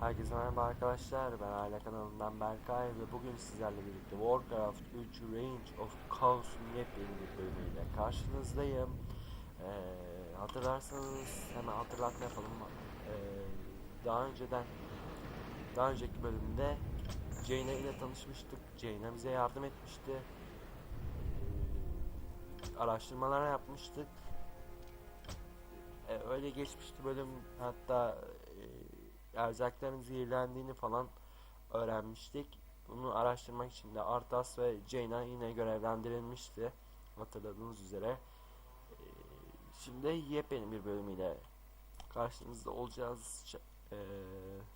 Herkese merhaba arkadaşlar, ben Aile kanalından Berkay ve bugün sizlerle birlikte Warcraft 3 Range of Chaos'un yepyeni bir bölümüyle karşınızdayım. Ee, hatırlarsanız hemen hatırlatma yapalım. Ee, daha önceden, daha önceki bölümde Jaina ile tanışmıştık. Jaina bize yardım etmişti. Ee, araştırmalar yapmıştık. Ee, öyle geçmişti bölüm hatta erzakların zehirlendiğini falan öğrenmiştik. Bunu araştırmak için de Arthas ve Jaina yine görevlendirilmişti. Hatırladığınız üzere. Ee, şimdi yepyeni bir bölümüyle karşınızda olacağız. Ç- ee,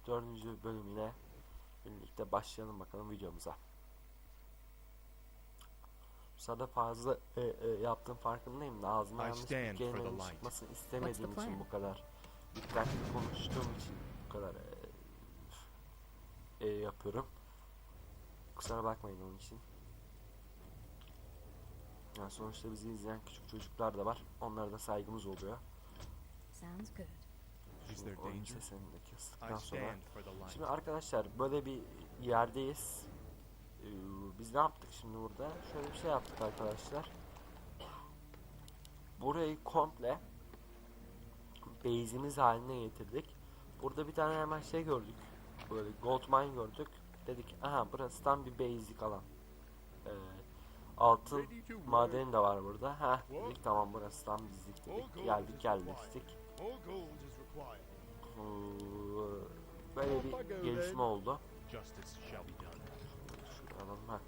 dördüncü bölümüyle birlikte başlayalım bakalım videomuza. Bu sırada fazla e, e, yaptığım farkındayım da ağzıma yanlış bir kelimenin çıkmasını istemediğim için bu kadar dikkatli konuştuğum için kadar e, e, yapıyorum. Kusura bakmayın onun için. Yani sonuçta bizi izleyen küçük çocuklar da var. Onlara da saygımız oluyor. Sounds good. There oyun danger? sesini de I kestikten sonra. Şimdi arkadaşlar böyle bir yerdeyiz. Ee, biz ne yaptık şimdi burada? Şöyle bir şey yaptık arkadaşlar. Burayı komple base'imiz haline getirdik. Burada bir tane hemen şey gördük. Böyle gold mine gördük. Dedik aha burası tam bir basic alan. Ee, altın madeni de var burada. Ha dedik tamam burası tam bizlik dedik. Geldik required. Ee, Böyle bir gelişme oldu. Şuraya ha.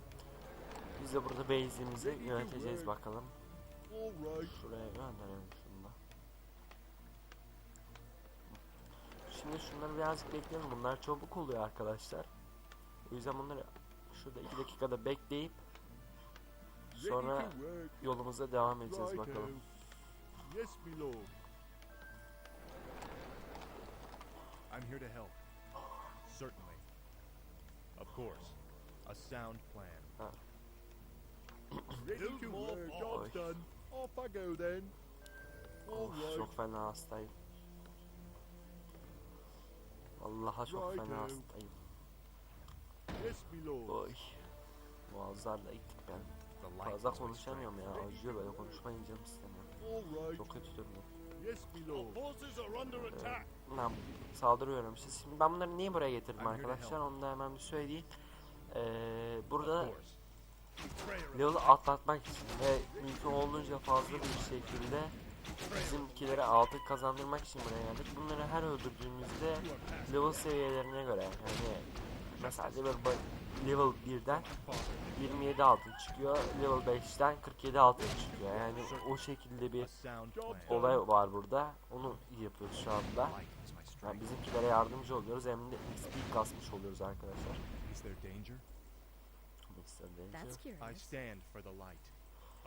Biz de burada base'imizi yöneteceğiz bakalım. Şuraya gönderelim şunu da. Şimdi şunları birazcık bekleyelim. Bunlar çabuk oluyor arkadaşlar. O yüzden bunları şurada 2 dakikada bekleyip sonra yolumuza devam edeceğiz bakalım. Yes, my lord. I'm here to help. Certainly. Of course. A sound plan. Ready to work. Job's done. Off I go then. Of, çok fena hastayım. Vallahi çok fena hastayım. Oy. Boğazlarla ittik ben. Fazla konuşamıyorum ya. Acıyor böyle konuşmayınca canım istemiyor. All right. Çok kötü durumda. Attack. Ben saldırıyorum işte. Şimdi ben bunları niye buraya getirdim arkadaşlar? Onu da hemen bir söyleyeyim. Ee, burada level'ı atlatmak için ve mümkün olduğunca fazla bir şekilde bizimkilere altın kazandırmak için buraya geldik. Bunları her öldürdüğümüzde level seviyelerine göre yani mesela level, level 1'den 27 altın çıkıyor. Level 5'ten 47 altın çıkıyor. Yani o şekilde bir olay var burada. Onu yapıyoruz şu anda. Yani bizimkilere yardımcı oluyoruz hem de XP kasmış oluyoruz arkadaşlar. Is there danger? Mixer That's Danger. I stand for the light.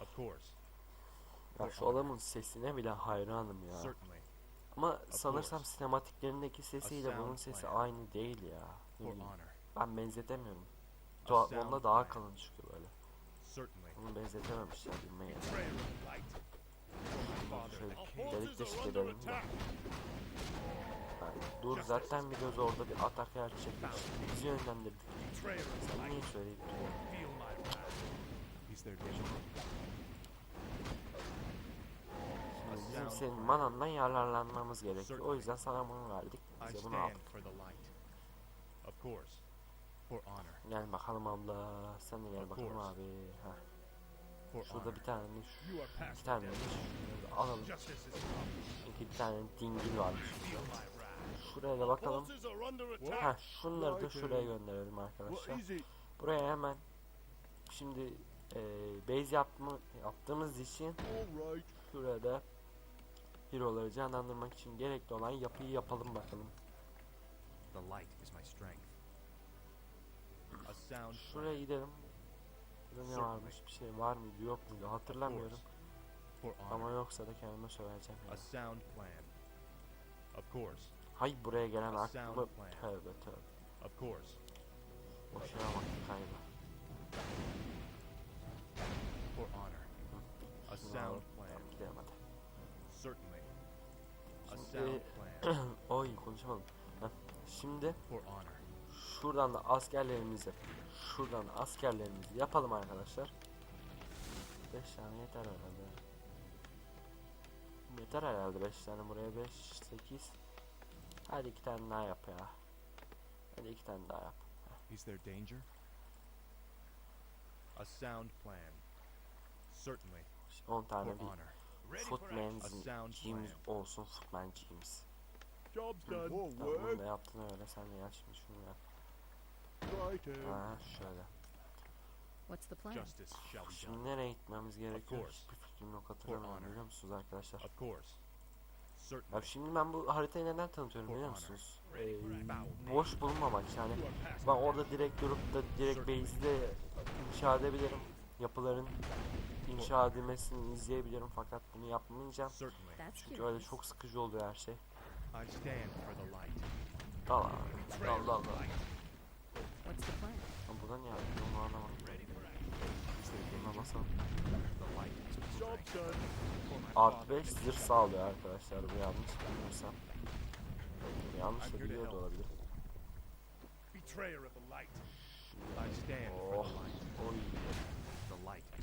Of course. Ya şu adamın sesine bile hayranım ya. Ama sanırsam sinematiklerindeki sesiyle bunun sesi aynı değil ya. Ben benzetemiyorum. Onda daha kalın çıkıyor böyle. Bunu benzetememişler light. Şöyle delik deşik edelim de. Yani dur zaten biliyoruz orada bir atak gerçekleşti. Bizi yönlendirdik. Sen niye söyleyip duruyorsun? Feel my wrath. Is there danger? Şimdi bizim senin manandan yararlanmamız gerekiyor. O yüzden sana bunu verdik. Bize bunu aldık. Gel bakalım abla. Sen de gel bakalım abi. Heh. Şurada bir tane bir tane alalım. Bir tane dingil wrath. Şuraya da bakalım. Heh, şunları da şuraya gönderelim arkadaşlar. Buraya hemen şimdi e, base yapma, yaptığımız için All right. şuraya da hero'ları canlandırmak için gerekli olan yapıyı yapalım bakalım. Şuraya gidelim. Burada ne varmış? Bir şey var mıydı yok muydu hatırlamıyorum. Ama yoksa da kendime söyleyeceğim A ya. sound plan. Of course. Hay buraya gelen A aklımı sound plan. tövbe tövbe. Of course. Boşuna bak galiba. For honor. A sound Plan. Oy konuşamadım. Heh. Şimdi For şuradan da askerlerimizi şuradan da askerlerimizi yapalım arkadaşlar. 5 tane yeter herhalde. Yeter herhalde 5 tane buraya 5 8 Hadi iki tane daha yap ya. Hadi iki tane daha yap. Is there danger? A sound plan. Certainly. 10 For tane bir honor. Footman plan. olsun Footman done. Tamam bunu da yaptın öyle sen de yap şimdi şunu yap. Ha şöyle. What's the plan? Şimdi nereye gitmemiz gerekiyor? Hiçbir fikrim yok hatırlamıyorum biliyor musunuz arkadaşlar? Of course. Ya şimdi ben bu haritayı neden tanıtıyorum biliyor musunuz? Ee, boş bulunmamak yani. Ben orada direkt durup da direkt base'de inşa edebilirim. Yapıların inşa edilmesini izleyebilirim fakat bunu yapmayacağım. Çünkü öyle çok sıkıcı oluyor her şey. Dal abi. Dal dal dal. Ama buradan ne yaptın onu anlamadım. For my Artı father 5 and zırh sağlıyor arkadaşlar bu yanlış bilmiyorsam. Yanlış da biliyor da olabilir. Oh. Oy.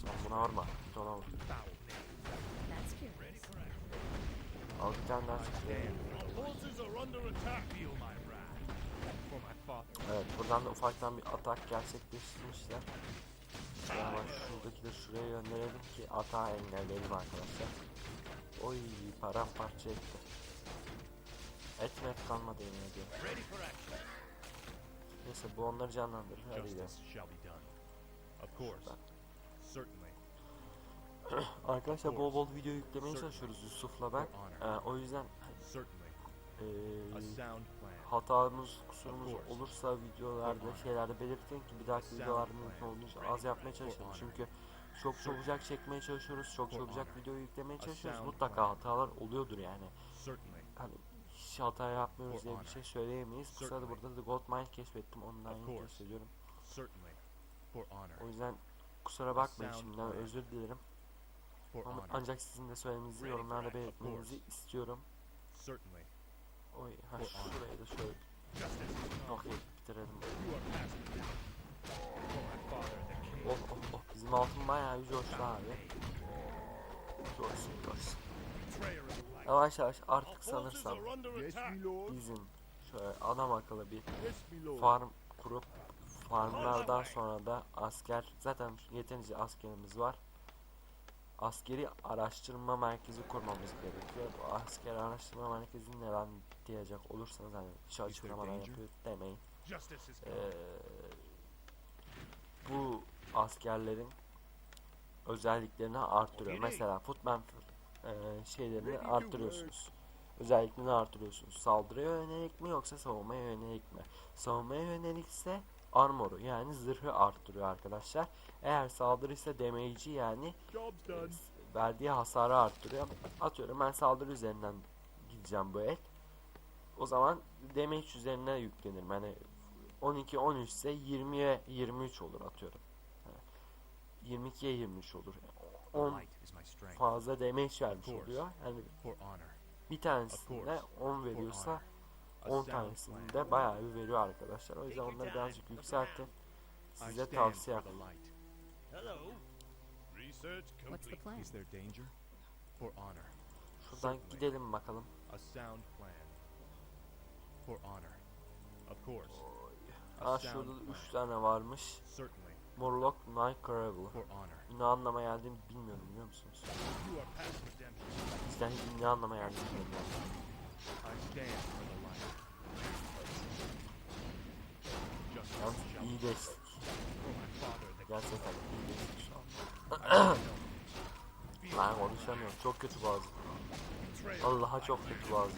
Sen buna strength. Al bir tane daha I çık. stand Our forces are under attack. Feel my wrath. for my father. Evet buradan da ufaktan bir atak gerçekleştirmişler. Ama şuradaki de şuraya gönderelim ki atağı engelleyelim arkadaşlar. Oy paramparça etti. Etmet kalmadı yemin ediyorum. Neyse bu onları canlandırır. Hadi gidelim. Justice Arkadaşlar bol bol video yüklemeye çalışıyoruz Yusuf'la ben. Ee, o yüzden plan. hatamız, kusurumuz olursa videolarda şeylerde belirtin ki bir dahaki videolarda mümkün az yapmaya çalışalım. Çünkü çok çabucak çekmeye çalışıyoruz, çok çabucak video yüklemeye çalışıyoruz. Mutlaka hatalar oluyordur yani. Hani hiç hata yapmıyoruz diye bir şey söyleyemeyiz. Bu sırada burada The Gold Mine keşfettim. Ondan yeni keşfediyorum. O yüzden kusura bakmayın şimdiden. özür dilerim. Ancak sizin de söylemenizi yorumlarda belirtmenizi istiyorum. Certainly. Oy, ha şurayı da şöyle okey bitirelim. Oh oh oh bizim altın bayağı bir coştu abi. Coşsun coşsun. Yavaş yavaş artık sanırsam bizim şöyle adam akıllı bir farm kurup farmlardan sonra da asker zaten yeterince askerimiz var. Askeri araştırma merkezi kurmamız gerekiyor. Bu asker araştırma merkezi neden diyecek olursanız hani hiç açıklamadan yapıyor demeyin. Ee, bu askerlerin özelliklerini arttırıyor. Okay. Mesela footman e, şeylerini arttırıyorsunuz. Özelliklerini arttırıyorsunuz. Saldırıya yönelik mi yoksa savunmaya yönelik mi? Savunmaya yönelikse armoru yani zırhı arttırıyor arkadaşlar. Eğer saldırı ise damage'i yani e, verdiği hasarı arttırıyor. Atıyorum ben saldırı üzerinden gideceğim bu el. O zaman damage üzerine yüklenirim. Yani 12 13 ise 20'ye 23 olur atıyorum. Yani 22'ye 23 olur. The 10 light is my strength. fazla damage vermiş oluyor. Yani bir tanesinde course. 10 For veriyorsa 10 sound tanesinde plan. bayağı bir veriyor arkadaşlar. O yüzden onları birazcık yükseltin. I Size tavsiye honor. Şuradan gidelim bakalım. A sound plan. For honor. Of course. A Aa şurada plan. 3 tane varmış. Morlock Night Gravel. For honor. Ne anlama geldiğini bilmiyorum biliyor musunuz? Bizden ne anlama geldiğini bilmiyorum. Yani. I stand for the light. Justice Yalnız iyi şu an. Ben konuşamıyorum. Çok kötü. Betrayer. Allah'a çok kötü help.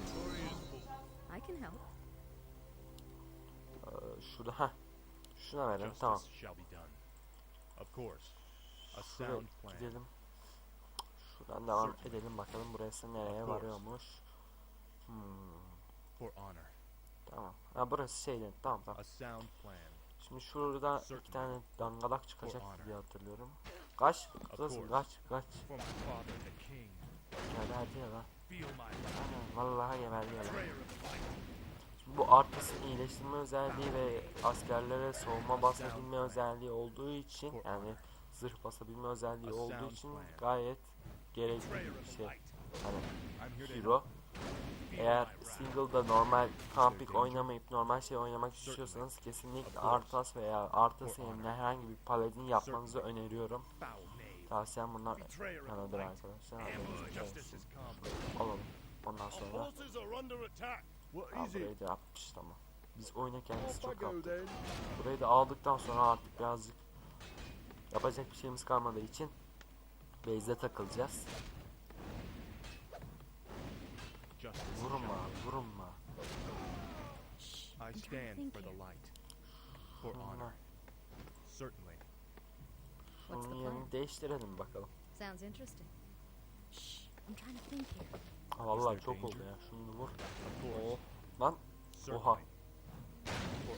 Ee, şurada ha. Şuna verelim tamam. Şuraya gidelim. Şuradan devam edelim bakalım burası nereye varıyormuş. Hmm, For honor. tamam. Ha burası şeyden tamam tamam. A sound plan. Şimdi şurada iki tane dangalak çıkacak diye hatırlıyorum. Kaç? Course. kaç kaç. Hadi ya lan. Ana, vallahi geberdi ya lan. Bu Artas'ın iyileştirme özelliği ve askerlere savunma basabilme özelliği olduğu için yani zırh basabilme özelliği olduğu için gayet gerekli bir şey. Hani hero. Eğer single'da normal camping oynamayıp normal şey oynamak istiyorsanız kesinlikle Artas veya Artas'ın yerine herhangi bir paladin yapmanızı öneriyorum. Tavsiyem bunlar light. arkadaşlar. Alalım. Ondan sonra Aa, burayı da yapmış tamam. Biz Off I çok then. Burayı da aldıktan sonra artık birazcık yapacak bir şeyimiz kalmadığı için base'de takılacağız. Vurma, vurma. I stand for the light. For honor. Certainly. What's the plan? yerini değiştirelim bakalım. Sounds interesting. Shh. I'm trying to think here. Ha, vallahi çok oldu ya. Şunu vur. Oh. Lan. Oha.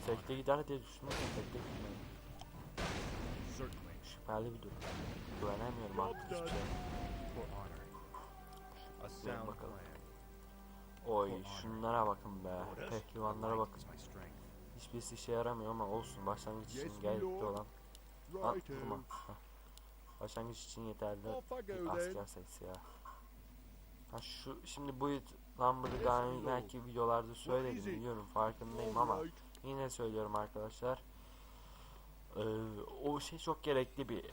Tekte gider diye düşündüm de tekte gitmedi. Certainly. Şüpheli bir durum. Güvenemiyorum artık hiçbir şeye. Bakalım. Oy şunlara bakın be. Pehlivanlara bakın. Hiçbirisi işe yaramıyor ama olsun. Başlangıç için gerekli olan. Vurma. Hah. Başlangıç için yeterli bir asker sayısı ya. Ha şu şimdi bu number'ı daha belki videolarda söyledim biliyorum farkındayım ama yine söylüyorum arkadaşlar. Ee, o şey çok gerekli bir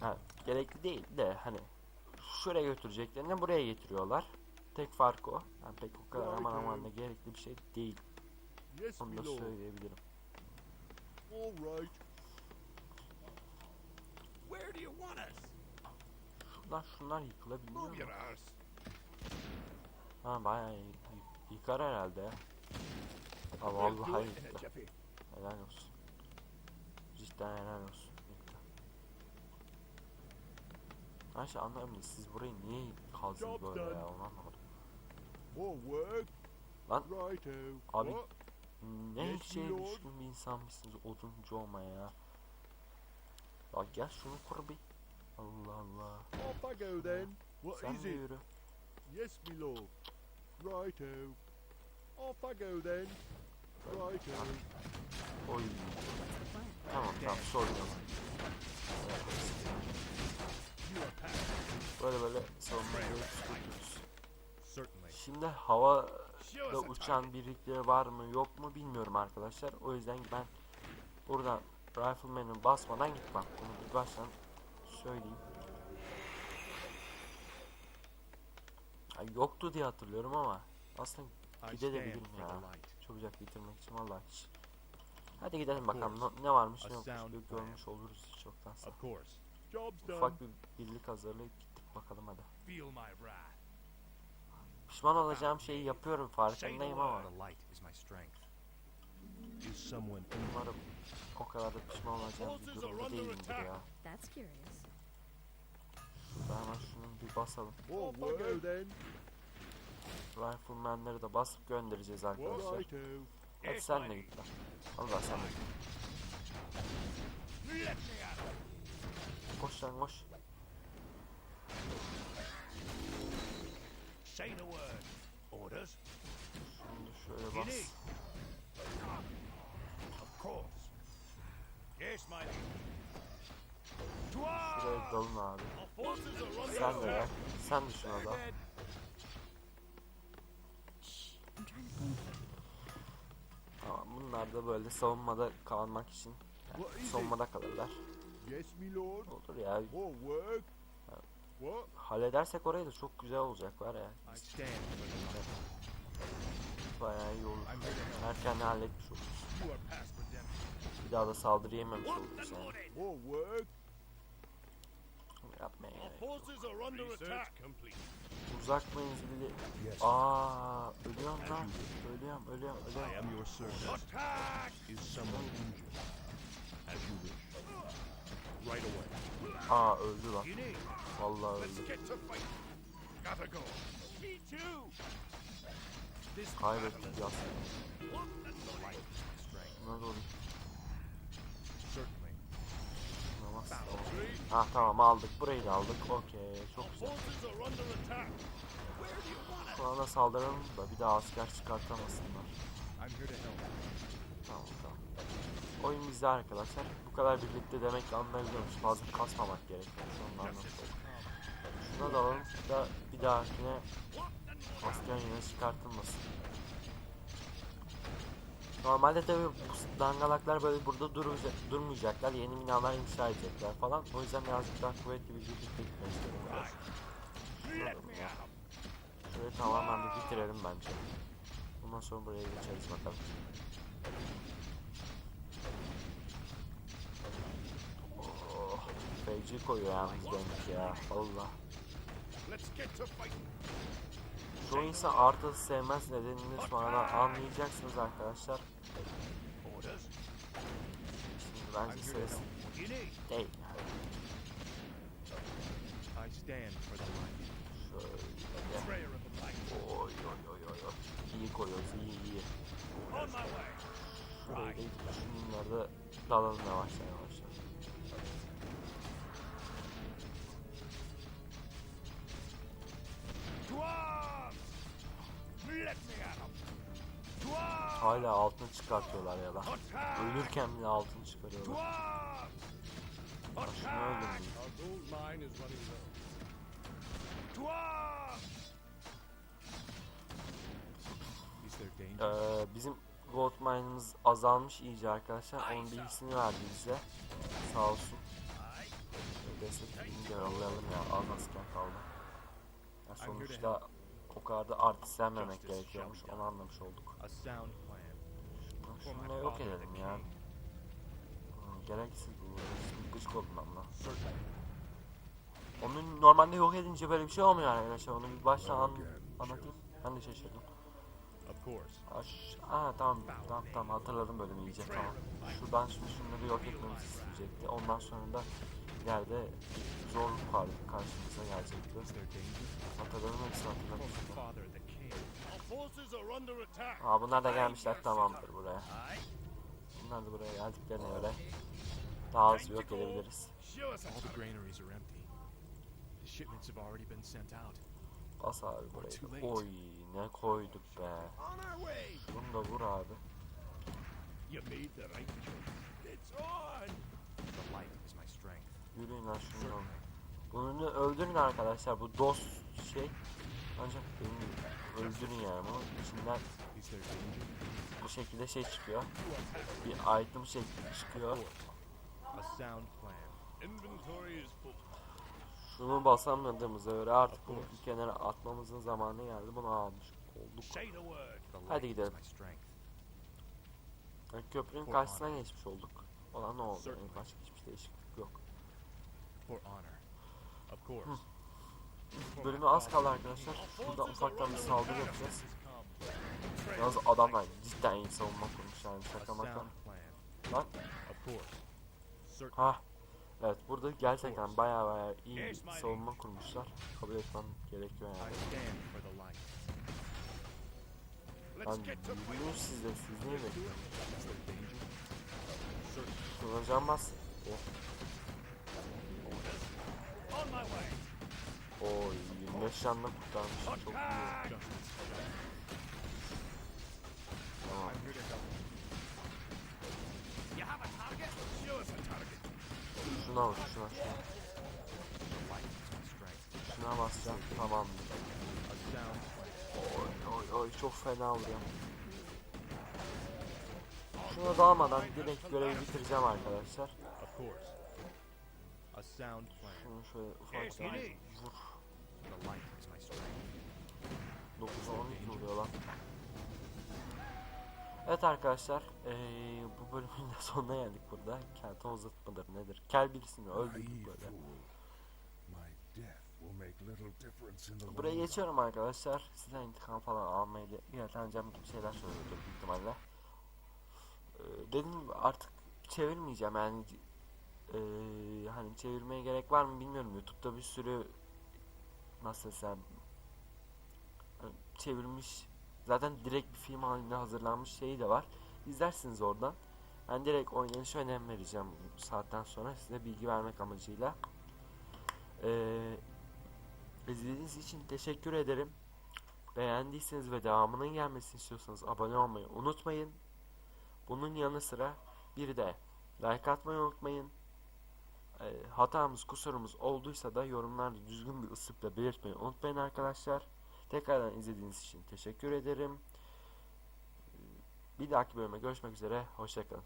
ha, gerekli değil de hani şuraya götüreceklerini buraya getiriyorlar. Tek fark o. Yani pek o kadar aman aman da gerekli bir şey değil. Onu da söyleyebilirim. All right. Where do you want us? Şunlar şunlar yıkılabiliyor mu? Ha bayağı yıkar herhalde. Ha vallahi yıktı. jiffy. Helal olsun. Cidden helal olsun. Yıktı. Her şey anlarım da siz burayı niye kazdınız Job böyle ya onu anlamadım. Lan. Righto. Abi, What? Ne milord. düşkün bir insanmışsınız oduncu olma ya. Ya gel şunu kur bir. Allah Allah. Off I go then. What Sen is it? yürü. Yes, my lord. Righto. Off I go then. Righto. Oy. Tamam tamam are past. Böyle böyle savunmayı tutuyoruz. Certainly. Şimdi havada uçan birlikleri var mı yok mu bilmiyorum arkadaşlar. O yüzden ben buradan Rifleman'ı basmadan gitmem. Bunu bir baştan söyleyeyim. Ha, yoktu diye hatırlıyorum ama aslında gidebilirim ya. Çabucak bitirmek için vallahi hiç. Hadi gidelim bakalım ne, ne varmış ne yokmuş bir görmüş oluruz. Job's done. Ufak bir birlik hazırlayıp gittik bakalım hadi. Pişman olacağım şeyi yapıyorum farkındayım ama umarım o kadar da pişman olacağım bir durumda değilimdir ya. Şurada hemen şunu bir basalım. Rifleman'ları da basıp göndereceğiz arkadaşlar. Hadi sen de git lan. Allah sen de git. Koş lan koş. Say the word. Orders? Şöyle bas. Of course. Yes, my. Şuraya dalın abi. Sen de ya. attack. Sen de şuna da. Shh. I'm trying to think here. Tamam bunlar da böyle savunmada kalmak için it? savunmada kalırlar. Olur ya. Halledersek orayı da çok güzel olacak var ya. Bayağı iyi olur. Erken halletmiş oluruz. Bir daha da saldırı yememiş oluruz yani. Yapmaya gerek yok. Uzak menzilli. Yes. Aa, ölüyorum lan. Ölüyorum, ölüyorum, ölüyorum. Aa, öldü lan. Vallahi öldü. Kaybettik ya. Buna doğru. Namaz. Ha tamam aldık. Burayı da aldık. Okey. Çok güzel. Şu anda saldıralım da bir daha asker çıkartamasınlar. Tamam tamam. Oyun bizde arkadaşlar. Bu kadar birlikte demek anlayabiliyormuş. Fazla kasmamak gerekiyor. Onu da anlamış olduk. Şuna da alalım da bir dahakine masken yine çıkartılmasın. Normalde tabi bu dangalaklar böyle burada duracak, durmayacaklar. Yeni binalar inşa edecekler falan. O yüzden birazcık daha kuvvetli bir birlikte gitmek ya. Şurayı tamamen bir bitirelim bence. Ondan sonra buraya geçeriz bakalım. Oh, feci koyuyor yalnız benimki ya. Allah. Çoğu insan artı sevmez nedenini sonra anlayacaksınız arkadaşlar. Şimdi I'm bence sırası değil. Şöyle. Oy oy oy oy. İyi koyuyoruz iyi iyi. Şurayı da şunları da dalalım yavaştan yavaştan. Hala altını çıkartıyorlar ya. Attack! Ölürken bile altını To çıkarıyorlar. there danger? Ee, bizim gold mine'ımız azalmış iyice arkadaşlar. Onun bilgisini verdi bize. Sağ olsun. Destek de yollayalım ya. Az asker kaldı. Ya sonuçta o kadar da artistlenmemek gerekiyormuş. Onu anlamış olduk. Da yok edelim ya. Hmm, Gereksiz bu. Oldum ben buna. Onu normalde yok edince böyle bir şey olmuyor arkadaşlar. Onu bir baştan an anlatayım. Ben de şaşırdım. Aş Aa tamam tamam tamam hatırladım bölümü iyice tamam. Şuradan şimdi şunları yok etmemizi isteyecekti. Ondan sonra da ileride vardı karşımıza gelecekti. Hatırladım hepsini hatırlamıştım. Aa bunlar da gelmişler tamamdır buraya. Bunlar da buraya geldiklerine göre daha hızlı yok edebiliriz. Show us a All the target. granaries are empty. The shipments have already been sent out. Bas abi burayı. Oy ne koyduk be. Bunu da vur abi. You made the right choice. It's on. The light is my strength. Yürüyün lan şunu. Bunu öldürün arkadaşlar. Bu dost şey. Ancak beni öldürün yani. İçinden danger? bu şekilde şey çıkıyor. Bir item şekli çıkıyor. A sound plan. Inventory is full. Şunu basamadığımıza göre artık bunu bir kenara atmamızın zamanı geldi. Bunu almış olduk. Hadi gidelim. Yani köprünün karşısına geçmiş olduk. Olan ne oldu? Yani başka hiçbir değişiklik yok. For honor. Of course. For Bölümü az kaldı arkadaşlar. Burada ufaktan bir saldırı yapacağız. Yalnız adamlar cidden iyi savunma kurmuş yani şaka maka. Lan ha. Evet burada gerçekten baya baya iyi savunma kurmuşlar. Kabul etmem gerekiyor yani. Ben yürüyün fighting. siz niye? Certain. Kullanacağım bas. Oh. Oy 25 canla kurtarmış. Çok iyi. Tamam. Şuna vur şuna şuna. Şuna basacağım. Tamam. Oy oy oy çok fena vuruyor. Şuna dalmadan direkt görevi bitireceğim arkadaşlar. Şunu şöyle ufaktan vur. 9'a 12 vuruyor lan. Evet arkadaşlar, eee, bu bölümün de sonuna geldik burada. Keltoz mıdır nedir? Kel birisini öldürdük böyle. Buraya geçiyorum arkadaşlar. Size intikam falan almayı da yöneteceğim gibi şeyler söylüyordur büyük ihtimalle. Eee dediğim gibi artık çevirmeyeceğim yani eee, hani çevirmeye gerek var mı bilmiyorum. Youtube'da bir sürü nasıl desem hani çevirmiş zaten direkt bir film halinde hazırlanmış şeyi de var. İzlersiniz oradan. Ben direkt oynanışa önem vereceğim bu saatten sonra size bilgi vermek amacıyla. Eee İzlediğiniz için teşekkür ederim. Beğendiyseniz ve devamının gelmesini istiyorsanız abone olmayı unutmayın. Bunun yanı sıra bir de like atmayı unutmayın. Ee, hatamız kusurumuz olduysa da yorumlarda düzgün bir ıslıkla belirtmeyi unutmayın arkadaşlar. Tekrardan izlediğiniz için teşekkür ederim. Ee, Bir dahaki bölüme görüşmek üzere. Hoşçakalın.